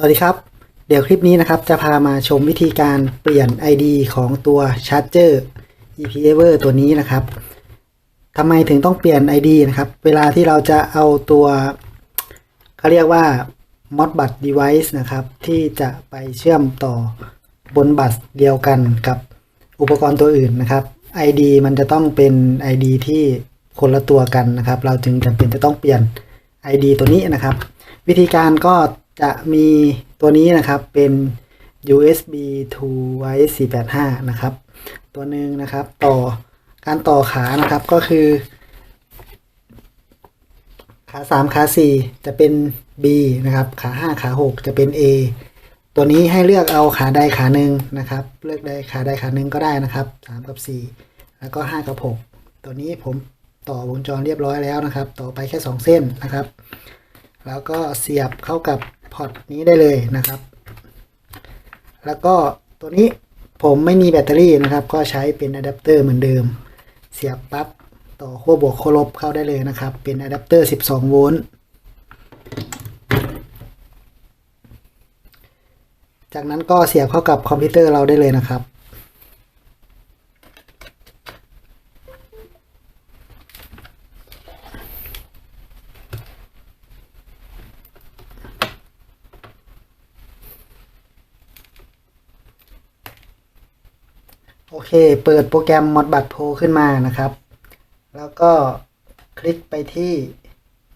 สวัสดีครับ เดี๋ยวคลิปนี้นะครับจะพามาชมวิธีการเปลี่ยน ID ของตัว Charger EP Ever ตัวนี้นะครับทำไมถึงต้องเปลี่ยน ID นะครับ เวลาที่เราจะเอาตัวเขาเรียกว่า Modbus Device นะครับ ที่จะไปเชื่อมต่อบนบัสเดียวกันกับอุปกรณ์ตัวอื่นนะครับ ID มันจะต้องเป็น ID ที่คนละตัวกันนะครับ เราจึงจำเป็นจะต้องเปลี่ยน ID ตัวนี้นะครับ วิธีการก็ จะมีตัวนี้นะครับเป็น USB to Wire 485 นะครับ ตัวหนึ่งนะครับต่อการต่อขานะครับก็คือ ขา 3 ขา 4 จะเป็น B นะครับ ขา 5 ขา 6 จะเป็น A ตัวนี้ให้เลือกเอาขาใดขาหนึ่งนะครับ เลือกใดขาใดขาหนึ่งก็ได้นะครับ 3 กับ 4 แล้วก็ 5 กับ 6 ตัวนี้ผมต่อวงจรเรียบร้อยแล้วนะครับ ต่อไปแค่ 2 เส้นนะครับ แล้วก็เสียบเข้ากับ พอร์ตนี้ได้เลยนะครับ แล้วก็ตัวนี้ผมไม่มีแบตเตอรี่นะครับ ก็ใช้เป็นอะแดปเตอร์เหมือนเดิม เสียบปลั๊บต่อขั้วบวกขั้วลบเข้าได้เลยนะครับ เป็นอะแดปเตอร์ 12 โวลต์จากนั้นก็เสียบเข้ากับคอมพิวเตอร์เราได้เลยนะครับ โอเค เปิดโปรแกรม Modbus Pro ขึ้นมานะครับ แล้วก็คลิกไปที่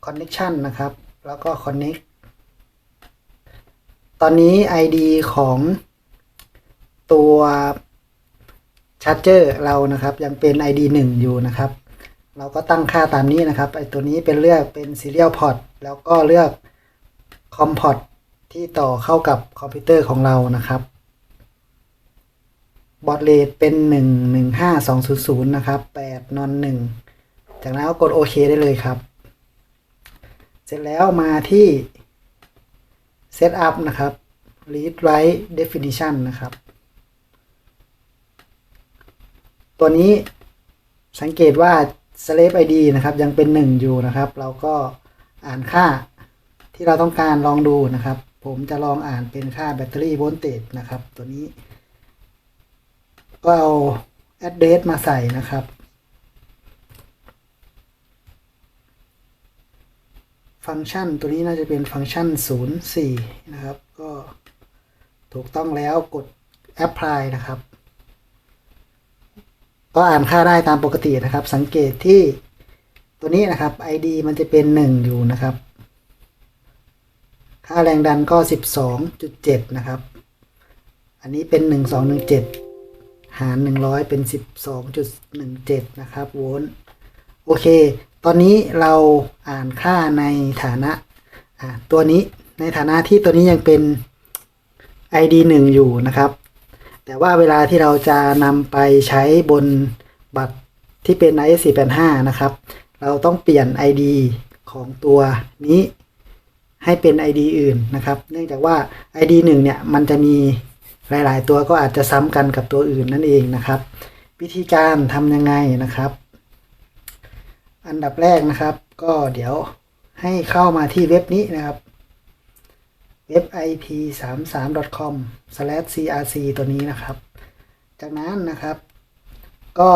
Connection นะครับ แล้วก็ Connect ตอนนี้ ID ของตัว Charger เรานะครับ ยังเป็น ID 1 อยู่นะครับ เราก็ตั้งค่าตามนี้นะครับไอตัวนี้เป็นเลือกเป็น Serial Port แล้วก็เลือก COM Port ที่ต่อเข้ากับคอมพิวเตอร์ของเรานะครับ บอร์ดเรทเป็นหนึ่งหนึ่งห้าสองศูนย์ศูนย์นะครับแปดนอนหนึ่งจากนั้นก็กดโอเคได้เลยครับ เสร็จแล้วมาที่ Setup นะครับ Read Write Definition นะครับ ตัวนี้สังเกตว่า Slave ID นะครับ ยังเป็น 1 อยู่นะครับ เราก็อ่านค่าที่เราต้องการลองดูนะครับ ผมจะลองอ่านเป็นค่าแบตเตอรี่โวลเตจนะครับ ตัวนี้ ก็เอา address มาใส่นะครับ ฟังก์ชันตัวนี้น่าจะเป็นฟังก์ชัน 04 นะครับ ก็ถูกต้องแล้วกด apply นะครับ ก็อ่านค่าได้ตามปกตินะครับ สังเกตที่ตัวนี้นะครับ ID มันจะเป็น 1 อยู่นะครับค่าแรงดันก็ 12.7 นะครับ อันนี้เป็น 1217 หาร 100 เป็น 12.17 นะครับโวลต์โอเค ตอนนี้เราอ่านค่าในฐานะตัวนี้ในฐานะที่ตัวนี้ยังเป็น ID 1 อยู่นะครับ แต่ว่าเวลาที่เราจะนำไปใช้บนบัตรที่เป็น IS485 นะครับ เราต้องเปลี่ยน ID ของตัวนี้ให้เป็น ID อื่นนะครับ เนื่องจากว่า ID 1 เนี่ย มันจะมี หลาย ๆ ตัวก็อาจจะซ้ำกันกับตัวอื่นนั่นเองนะครับ วิธีการทำยังไงนะครับ อันดับแรกนะครับ ก็เดี๋ยวให้เข้ามาที่เว็บนี้นะครับเว็บ ip 3 3 com crc ตัวนี้นะครับ จากนั้นนะครับ ก็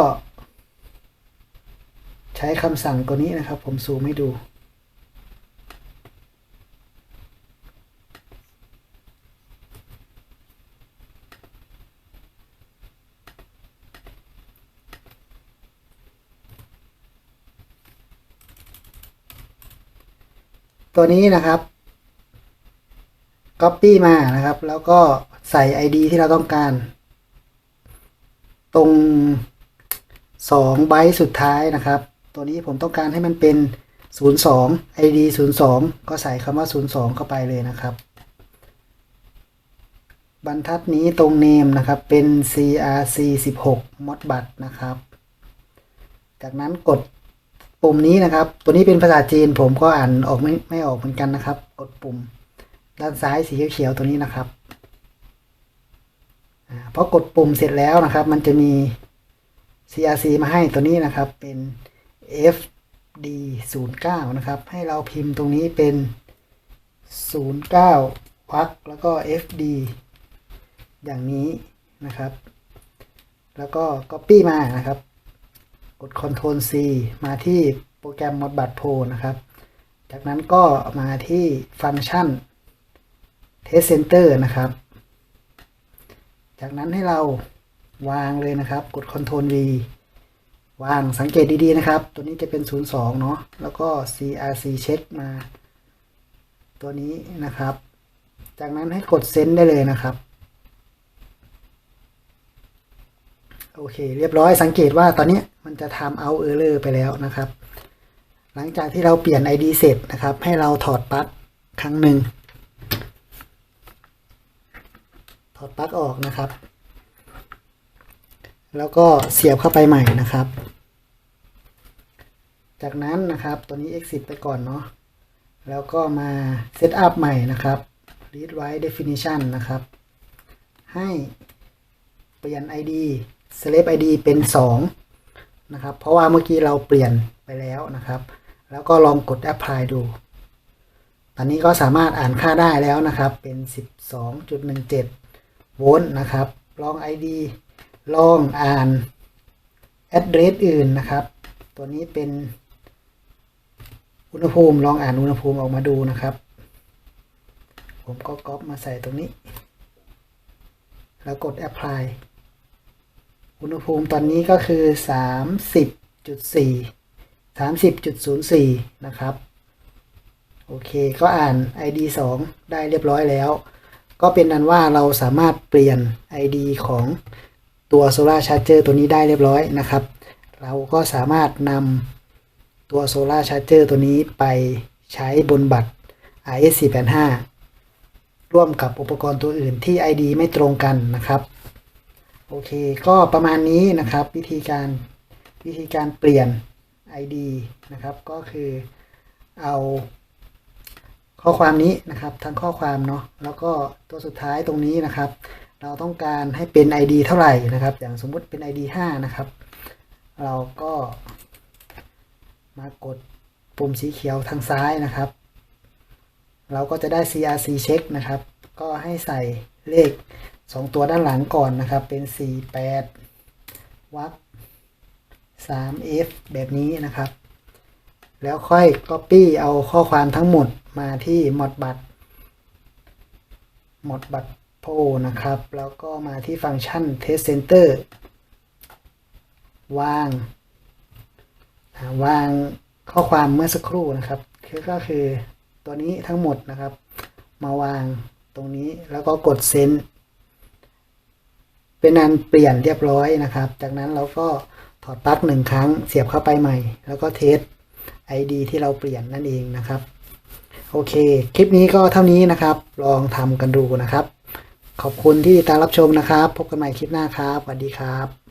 ใช้คำสั่งตัวนี้นะครับ ผมซูมให้ดู ตัวนี้นะครับ Copy มานะครับ แล้วก็ใส่ ID ที่เราต้องการ ตรง2ไบต์สุดท้ายนะครับ ตัวนี้ผมต้องการให้มันเป็น 02 ID 02 ก็ใส่คำว่า 02 เข้าไปเลยนะครับ บรรทัดนี้ตรง name นะครับ เป็น CRC 16 Modbus นะครับ จากนั้นกด ปุ่มนี้นะครับ ตัวนี้เป็นภาษาจีนผมก็อ่านออกไม่ไม่ออกเหมือนกันนะครับ กดปุ่ม ด้านซ้ายสีเขียวๆตัวนี้นะครับอพอกดปุ่มเสร็จแล้วนะครับ มันจะมี CRC มาให้ตัวนี้นะครับเป็น FD 09 นะครับ ให้เราพิมพ์ตรงนี้เป็น 09วักแล้วก็ fd อย่างนี้นะครับ แล้วก็ copy มานะครับ กด Ctrl C มาที่โปรแกรม Modbus Pro นะครับ จากนั้นก็มาที่ฟังก์ชัน Test Center นะครับ จากนั้นให้เราวางเลยนะครับ กด Ctrl V วางสังเกตดีๆนะครับ ตัวนี้จะเป็น 02 เนาะแล้วก็ CRC เช็คมา ตัวนี้นะครับ จากนั้นให้กดเซนได้เลยนะครับ โอเค เรียบร้อยสังเกตว่าตอนนี้มันจะทำเอาเออร์เลอร์ไปแล้วนะครับ หลังจากที่เราเปลี่ยน ID เสร็จนะครับ ให้เราถอดปลั๊กครั้งหนึ่งถอดปลั๊กออกนะครับ แล้วก็เสียบเข้าไปใหม่นะครับ จากนั้นนะครับตัวนี้ exit ไปก่อนเนาะ แล้วก็มา set up ใหม่นะครับ read write definition นะครับ ให้เปลี่ยน ID select ID เป็น 2 นะครับ เพราะว่าเมื่อกี้เราเปลี่ยนไปแล้วนะครับ แล้วก็ลองกด apply ดู ตอนนี้ก็สามารถอ่านค่าได้แล้วนะครับ เป็น 12.17 โวลต์นะครับ ลอง ID ลองอ่าน address อื่นนะครับ ตัวนี้เป็นอุณหภูมิลองอ่านอุณหภูมิออกมาดูนะครับ ผมก็ก๊อปมาใส่ตรงนี้ แล้วกด apply อุณหภูมิตอนนี้ก็คือ 30.4 30.04 นะครับ โอเค ก็อ่าน ID 2 ได้เรียบร้อยแล้ว ก็เป็นนั้นว่าเราสามารถเปลี่ยน ID ของตัว Solar Charger ตัวนี้ได้เรียบร้อยนะครับ เราก็สามารถนำตัว Solar Charger ตัวนี้ไปใช้บนบัตร RS485 ร่วมกับอุปกรณ์ตัวอื่นที่ ID ไม่ตรงกันนะครับ โอเค ก็ประมาณนี้นะครับ วิธีการวิธีการเปลี่ยน ID นะครับ ก็คือเอาข้อความนี้นะครับ ทั้งข้อความเนาะแล้วก็ตัวสุดท้ายตรงนี้นะครับ เราต้องการให้เป็น ID เท่าไหร่นะครับ อย่างสมมุติเป็น ID 5 นะครับ เราก็มากดปุ่มสีเขียวทางซ้ายนะครับ เราก็จะได้ CRC เช็คนะครับ ก็ให้ใส่เลข 2ตัวด้านหลังก่อนนะครับ เป็น 48 วัก 3F แบบนี้นะครับ แล้วค่อย Copy เอาข้อความทั้งหมดมาที่ Modbus Modbus Pro นะครับ แล้วก็มาที่ฟังก์ชัน Test Center วาง วางข้อความเมื่อสักครู่นะครับคือก็คือตัวนี้ทั้งหมดนะครับ มาวางตรงนี้แล้วก็กดเซน เป็นนันเปลี่ยนเรียบร้อยนะครับ จากนั้นเราก็ถอดปลั๊กหนึ่งครั้งเสียบเข้าไปใหม่ แล้วก็เทส ID ที่เราเปลี่ยนนั่นเองนะครับ โอเค คลิปนี้ก็เท่านี้นะครับ ลองทำกันดูนะครับ ขอบคุณที่ติดตามรับชมนะครับ พบกันใหม่คลิปหน้าครับสวัสดีครับ